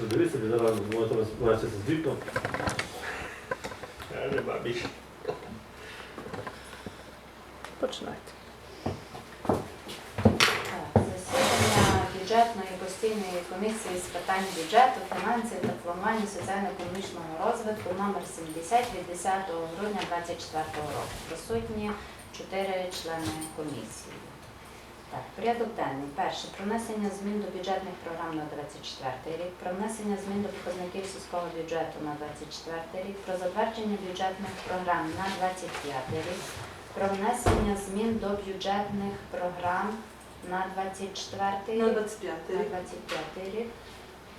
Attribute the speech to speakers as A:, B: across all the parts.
A: Дивіться, собі зараз можете розбиратися з вікном.
B: Починайте.
C: Засідання бюджетної постійної комісії з питань бюджету, фінансів та планування соціально-економічного розвитку номер 70 від 10 грудня 2024 року. Присутні чотири члени комісії. Так, порядок денний. Перше. Про внесення змін до бюджетних програм на 24 рік, про внесення змін до показників сільського бюджету на 24 рік, про затвердження бюджетних програм на 25 рік, про внесення змін до бюджетних програм на 24
B: На
C: рік, на
B: рік.
C: 25 рік,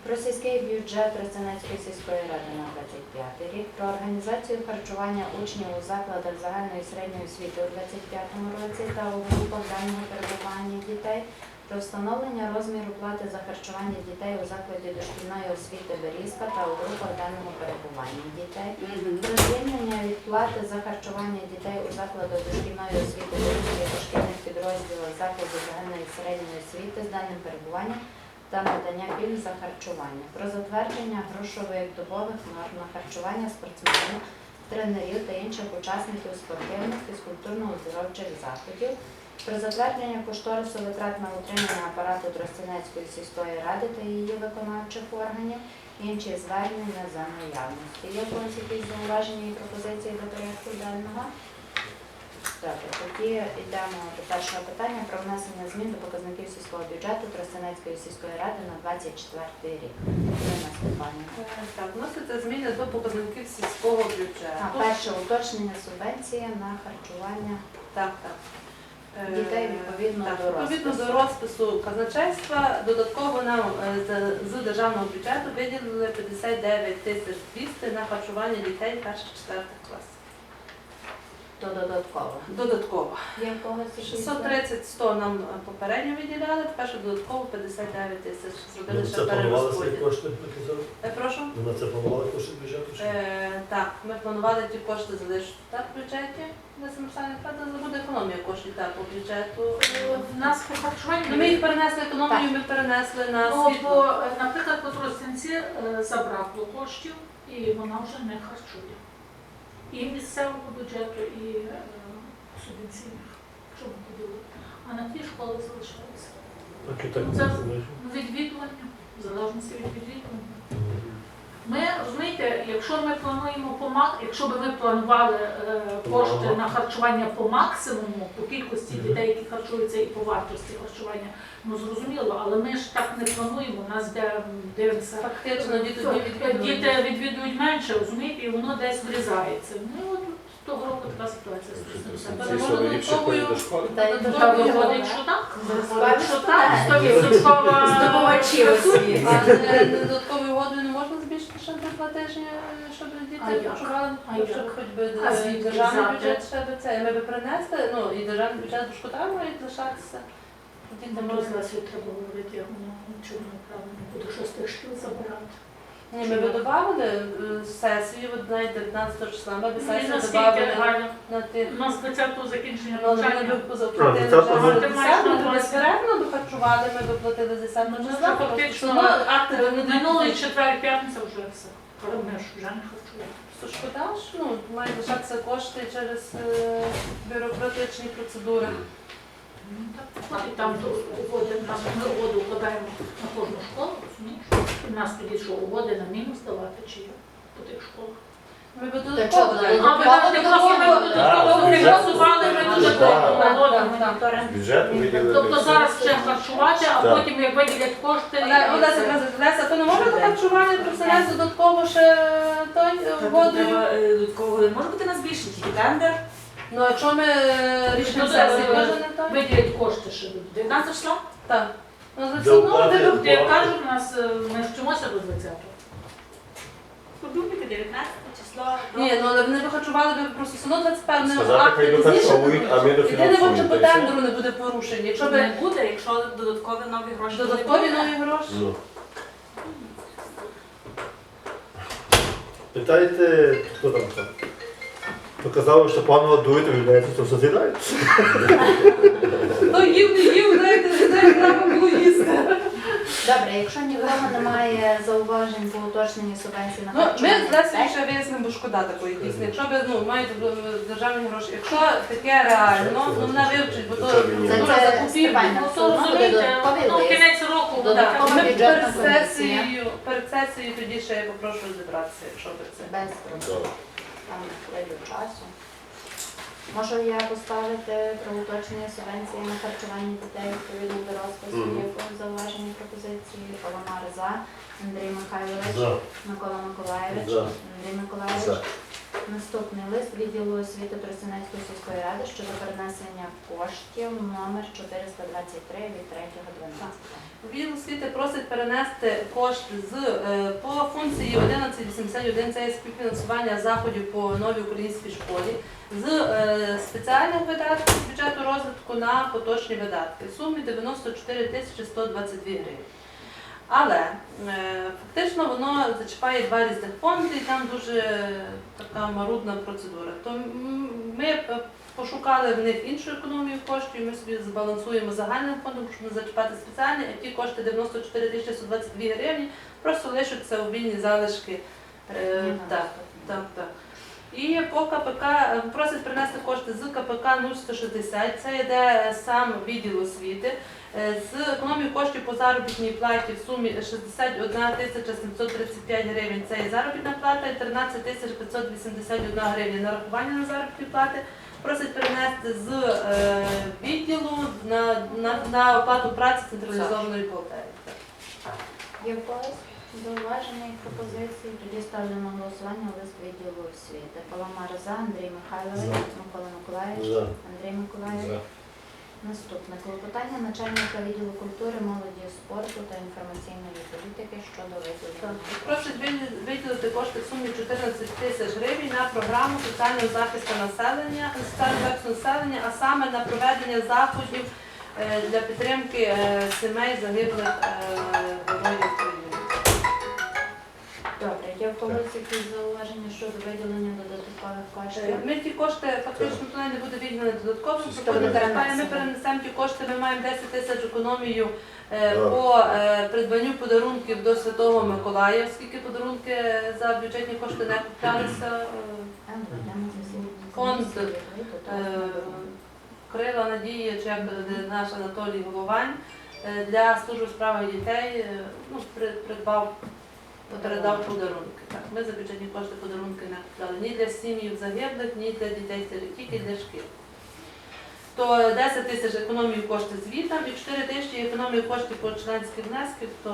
C: про сільський бюджет Тростянецької сільської ради на 25 рік, про організацію харчування учнів у закладах загальної і середньої освіти у 25 році та у групах даного перебування дітей, про встановлення розміру плати за харчування дітей у закладі дошкільної освіти Берізка та у групах даного перебування дітей, про звільнення від плати за харчування дітей у закладах дошкільної освіти Берізки дошкільних підрозділах закладів загальної середньої освіти з даним перебуванням та надання пільг за харчування, про затвердження грошових добових норм на харчування спортсменів, тренерів та інших учасників спортивних, фізкультурно-оздоровчих заходів, про затвердження кошторису витрат на утримання апарату Тростянецької сільської ради та її виконавчих органів, інші звернення за наявності. Є якісь зауваження і пропозиції до порядку денного? Добре, тоді йдемо до першого питання про внесення змін до показників сільського бюджету Тростянецької сільської ради на 24 рік.
B: Е, Так, вносяться зміни до показників сільського бюджету.
C: А перше уточнення субвенції на харчування
B: Так, так. Е,
C: Дітей відповідно
B: так,
C: до
B: відповідно
C: розпису.
B: до розпису казначейства, додатково нам е, з- з державного бюджету виділили 59 тисяч 200 на харчування дітей перших-четвертих класів.
C: То додатково.
B: Додатково.
C: Є в когось
B: 630-100 нам е, попередньо виділяли, тепер ще додатково 59 тисяч зробили ще
A: це планували свої
B: перерозподіл.
A: кошти?
B: Е, Прошу?
A: Ви на це планували кошти бюджету?
B: Е, так, ми планували ті кошти залишити так в бюджеті. Самостійних правда, буде економія коштів так по бюджету.
D: В нас по харчуванню
B: Ну, ми їх перенесли економію, ми перенесли на
D: Ну, бо, е, наприклад, по Тростянці забракло коштів і вона вже не харчує. І місцевого бюджету, і е, субвенційних, що ми поділили. А на ті школи залишилися.
A: Так і так.
D: Це- Відвідування, в залежності від відвідування. Ми якщо ми плануємо по мак, якщо б ми планували е, кошти на харчування по максимуму, по кількості дітей, які харчуються, і по вартості харчування, ну зрозуміло, але ми ж так не плануємо. У нас де дивимося.
B: Фактично, діти
D: То-
B: відвідують.
D: Діти відвідують менше, розумієте, і воно десь врізається. Ну от того року така ситуація
B: додатковою.
C: Та
D: Та виходить, що так?
C: Додатково,
D: Що
C: що
D: так,
C: так.
D: 100%
C: Здобувачі освіти.
B: А не- додатковою угодою не можна тижні, е, щоб діти почували, щоб хоч би е, державний бюджет ще би це. Ми би принесли, ну і державний бюджет шкода мають лишатися. Діти можуть
D: розгласів треба говорити, як воно нічого неправильно буде, що з тих шкіл забирати.
B: Ні, ми би додавали е, сесію, от навіть 19 числа, ми б
D: І
B: сесію додавали на тих.
D: у нас 20 закінчення
B: Ну, ми
D: навчання.
B: б позаплатили
A: А,
B: вже
A: 10-го?
B: за
D: Ти маєш
B: 10,
D: на
B: ми б
D: увазі?
B: безперервно би ми б платили за 7
D: Ми вже
B: числа.
D: фактично, ну, минулий четвер, п'ятниця вже все. Ж вже не.
B: Просто шкода, що ну, мають лишатися кошти через е, бюрократичні процедури.
D: Ну, так, І там то угоди, там ми угоду вкладаємо на кожну школу, розумієш? У нас тоді що, угоди на мінус давати чи по тих школах?
B: Би додатково.
D: А ви додатково
A: бюджет.
D: додатково.
A: Бюджету виділили.
D: Тобто зараз ще харчувати, а
A: Так.
D: потім як виділять кошти. І
B: Олеся каже, то не можна до харчування персонал додатково ще той е, водою?
E: Треба е, додатково. Може бути на збільшення, тільки тендер.
B: Ну, якщо ми е, рішення
D: Ну,
B: сесії може не той?
D: Виділять кошти ще до
E: 19 числа?
B: Так. Ну, за
A: До
B: все одно
A: оплати.
B: ви б-
D: Я кажу, у нас е, ми вчимося до 20-го.
E: Подумайте, 19 число.
B: Ні, ну але вони би харчували би просто все одно 21
A: Сказати, хай дохарчовують, а ми
B: Єдине, що по тендеру не буде порушень. Якщо
E: Не
B: би
E: буде, якщо додаткові нові гроші.
B: додаткові нові гроші.
A: Ну. Питаєте, хто там там? То казали, що пану годують, виявляється, що все з'їдає.
B: Ну їв, не їв, знаєте, не треба було їсти.
C: Добре, якщо нікого немає зауважень по уточненню субвенції на
B: Ну, ми
C: харчування
B: з Лесією ще вияснимо, бо шкода такої пісні. Якщо ви ну, маєте е, державні гроші, якщо таке реально, ну вона вивчить, бо то
A: Це
B: процедура
C: Це
B: закупівлі.
D: Ну, то
C: буде
D: розумієте,
C: додатковий
D: ну,
C: лист.
D: кінець року,
C: Додаткова
D: так,
B: Ми
C: бюджетна
B: перед
C: комісія.
B: сесією, перед сесією тоді ще я попрошу розібратися, якщо ви це.
C: без проблем. Там хвилю часу. Можу я поставити про уточнення субвенції на харчування дітей відповідно до розпису, є зауважені пропозиції, Паламар за, Андрій Михайлович, Микола Миколаєвич, Андрій Миколаєвич. Наступний лист відділу освіти Тростянецької сільської ради щодо перенесення коштів номер 423 від 3.12.
B: Відділ освіти просить перенести кошти з е, по функції 1181, це є співфінансування заходів по новій українській школі, з е, спеціальних видатків з бюджету розвитку на поточні видатки в сумі 94 122 гривень. Але е, фактично воно зачіпає два різних фонди, і там дуже така марудна процедура. То ми пошукали в них іншу економію коштів, і ми собі збалансуємо загальним фондом, щоб не зачіпати спеціальний, а ті кошти 94 тисячі 122 гривні просто лишаться у вільні залишки. Е, так. По КПК е, просять принести кошти з КПК 0160, це йде сам відділ освіти, е, з економії коштів по заробітній платі в сумі 61 тисяча 735 гривень, це і заробітна плата, і 13 тисяч 581 гривня. Нарахування на заробітні плати. Просять перенести з е, відділу на, на, на оплату праці централізованої бухгалтерії.
C: Зауваження і пропозиції? Тоді ставлю на голосування лист відділу освіти. Паламар за, Андрій Михайлович, Микола Миколаївич,
A: За.
C: Андрій Миколаївич. Наступне клопотання начальника відділу культури, молоді, спорту та інформаційної політики щодо виділення.
B: Просять виділ- виділити кошти в сумі 14 тисяч гривень на програму соціального захисту населення, соціального захисту населення, а саме на проведення заходів е, для підтримки е, сімей загиблих е, героїв України.
C: Добре, є в когось якісь зауваження щодо виділення додаткових
B: Е,
C: коштів?
B: Ми ті кошти фактично туди не буде
A: Це
B: тобто ми перенесемо- ті кошти, ми маємо 10 тисяч економію е, по е, придбанню подарунків до Святого Миколая, оскільки подарунки за бюджетні кошти не куплялися. е, Фонд, Е. Крила Надії, чи як е, наш Анатолій Головань е, для служби у справах дітей е, ну, при- придбав, передав подарунки. Так, ми за бюджетні кошти подарунки не купляли ні для сім'їв загиблих, ні для дітей сиріт, тільки для шкіл. То 10 тисяч економії коштів звітам і 4 тисячі економії коштів по членських внесків, то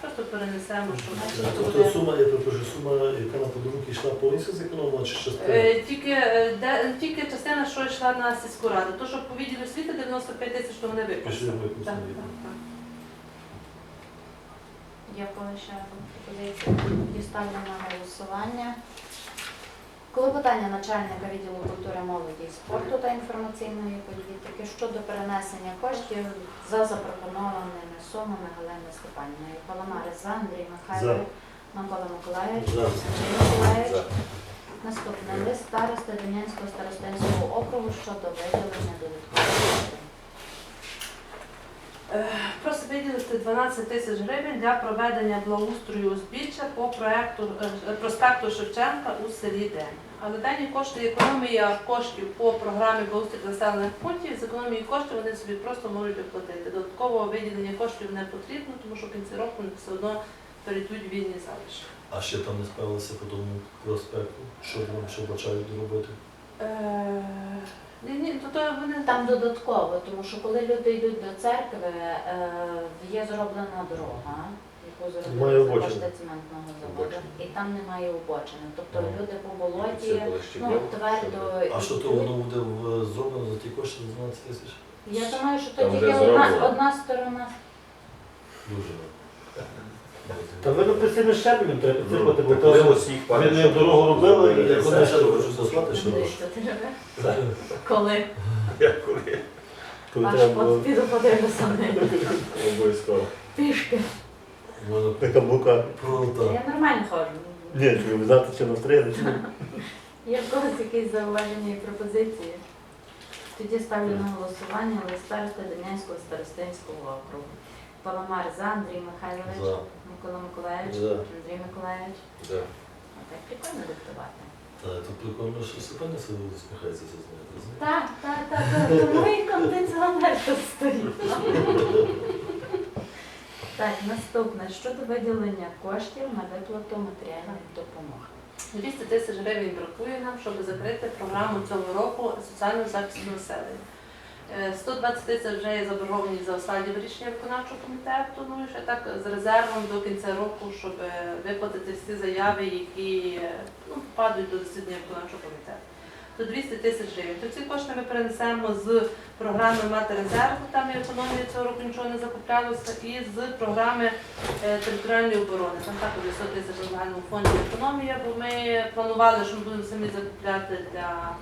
B: просто перенесемо, щоб
F: Тобто
B: буде.
F: сума, я перепрошую, сума, яка на подарунки йшла повністю зекономлена чи частина?
B: Е, Тільки, е, де, тільки частина, що йшла на сільську раду. То, що по відділу освіти 95 тисяч, то вони
F: Пішли
B: Так, так, так.
C: Когось ще пропозиції? Тоді ставлю на голосування. Клопотання начальника відділу культури, молоді і спорту та інформаційної політики щодо перенесення коштів за запропонованими сумами Галини Степанівної. Паламари за, Андрій Михайлович, Микола Миколаївич. Андрій Миколаївич. Наступний лист староста Дем'янського старостинського округу щодо виділення додаткових
B: Просто виділити 12 тисяч гривень для проведення благоустрою узбіччя по проекту е, проспекту Шевченка у селі День. Але дані кошти економія коштів по програмі благоустрою населених пунктів з економії коштів вони собі просто можуть оплатити. Додаткового виділення коштів не потрібно, тому що кінці року вони все одно перейдуть вільні залишки.
F: А ще там не справилися по тому проспекту, що там що бачають робити?
B: Е, Ні, ні, то, то вони
C: Там додатково, тому що коли люди йдуть до церкви, е, є зроблена дорога, яку
A: Немає
C: зробили за
A: обочини.
C: кошти цементного заводу,
A: Обочини.
C: і там немає обочини. Тобто
F: Ну.
C: люди по болоті ну, твердо
F: А що то
C: йдуть.
F: воно буде в- зроблено за ті кошти за 12 тисяч?
C: Я думаю, що то
G: Там,
C: тільки одна,
G: зроблено.
C: одна сторона.
F: Дуже.
A: Та ви постійно щебенем треба підсипати, бо
G: Коли
A: то
G: усіх
A: ми не дорогу робили, і
F: Я
A: як
F: це ще хочу заслати, що
C: ти робиш? Коли?
A: коли
C: Аж
A: треба було
C: от піду подивлюся на.
G: Обов'язково.
C: пішки.
F: Можна
A: на каблуках.
C: Я нормально ходжу.
A: Ні, ви завтра чи ні?
C: Є в когось якісь зауваження і пропозиції? Тоді ставлю на голосування лист староста Дем'янського старостинського округу. Паламар за, Андрій Михайлович,
F: За.
C: Микола Миколаївич,
F: За.
C: Андрій Миколаївич.
F: Да.
C: Так прикольно диктувати.
F: Та тут прикольно, що Степаня себе усміхається, це знає, розумієш?
C: Так, так, так, так. Тому і кондиціонер тут стоїть. Так, наступне. Щодо виділення коштів на виплату матеріальних допомог.
B: 200 тисяч гривень бракує нам, щоб закрити програму цього року соціального захисту населення. Е, 120 тисяч вже є заборгованість за останнє рішення виконавчого комітету. Ну і ще так з резервом до кінця року, щоб е, виплатити всі заяви, які е, ну, падають до засідання виконавчого комітету. То 200 тисяч гривень. То ці кошти ми перенесемо з програми Мати резерву, там і економія цього року нічого не закуплялося, і з програми е, територіальної оборони. Там також 100 тисяч в загальному фонді економія, бо ми планували, що ми будемо самі закупляти для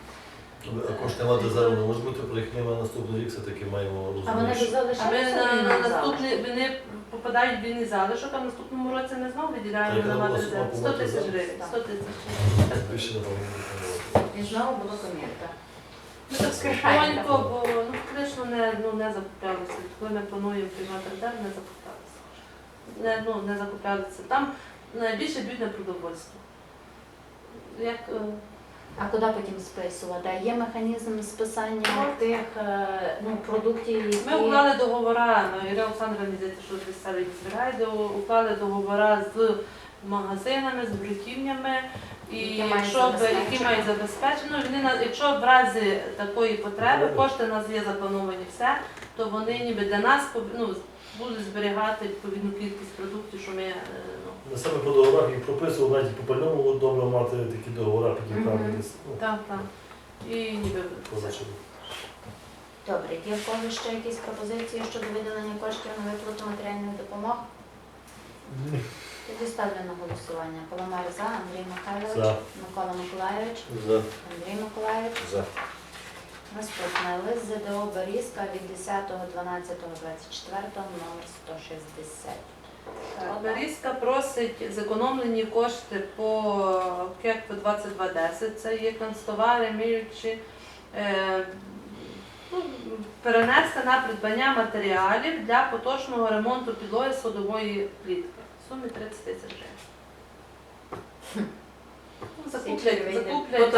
F: кошти мати зараз не може бути, про їх немає наступний рік, все-таки маємо
C: А вони
F: розуміти.
C: ж
B: А ми
C: залишаються
B: на, на наступний вони попадають в вільний залишок, а в наступному році ми знову виділяємо на мати резерв. 100
F: мати
B: тисяч
F: зараз?
B: гривень. 100 тисяч.
F: Більше не повинні
C: І знову була комірка.
B: Ми так скрипонько, бо ну, фактично не, ну, не закуплялися. Коли ми плануємо приймати резерв, не закуплялися. Не, ну, не закуплялися. Там найбільше б'ють на продовольство. Як, е,
C: А куди потім списувати? А Є механізм списання тих е, ну, продуктів, які...
B: Ми уклали договора, ну, Ірина Олександровна здається, що десь себе збирає, до- уклали договора з магазинами, з бруківнями, і
C: Які
B: якщо б- які мають забезпечено, вони на- якщо в разі такої потреби, кошти у нас є заплановані все, то вони ніби для нас ну, будуть зберігати відповідну кількість продуктів, що ми е, ну,
F: Ми саме по договорах їх прописували, навіть по пальному добре мати такі договори, які
C: Мгм.
F: правильно десь ну,
B: так, так. І ніби
F: позначили.
C: Добре, є в кого ще якісь пропозиції щодо виділення коштів на виплату матеріальних допомог? Тоді ставлю на голосування. Паламар за, Андрій Михайлович,
F: За.
C: Микола Миколаївич,
F: За.
C: Андрій Миколаївич.
F: За.
C: Наступне лист ЗДО Борізька від 10.12.24 номер 160.
B: Берізка просить зекономлені кошти по КЕКП 2210, це є канцтовари, міючі, е, ну, перенести на придбання матеріалів для поточного ремонту підлоги садової плітки. В сумі 30 тисяч гривень. Ну, Закуплять, закуплять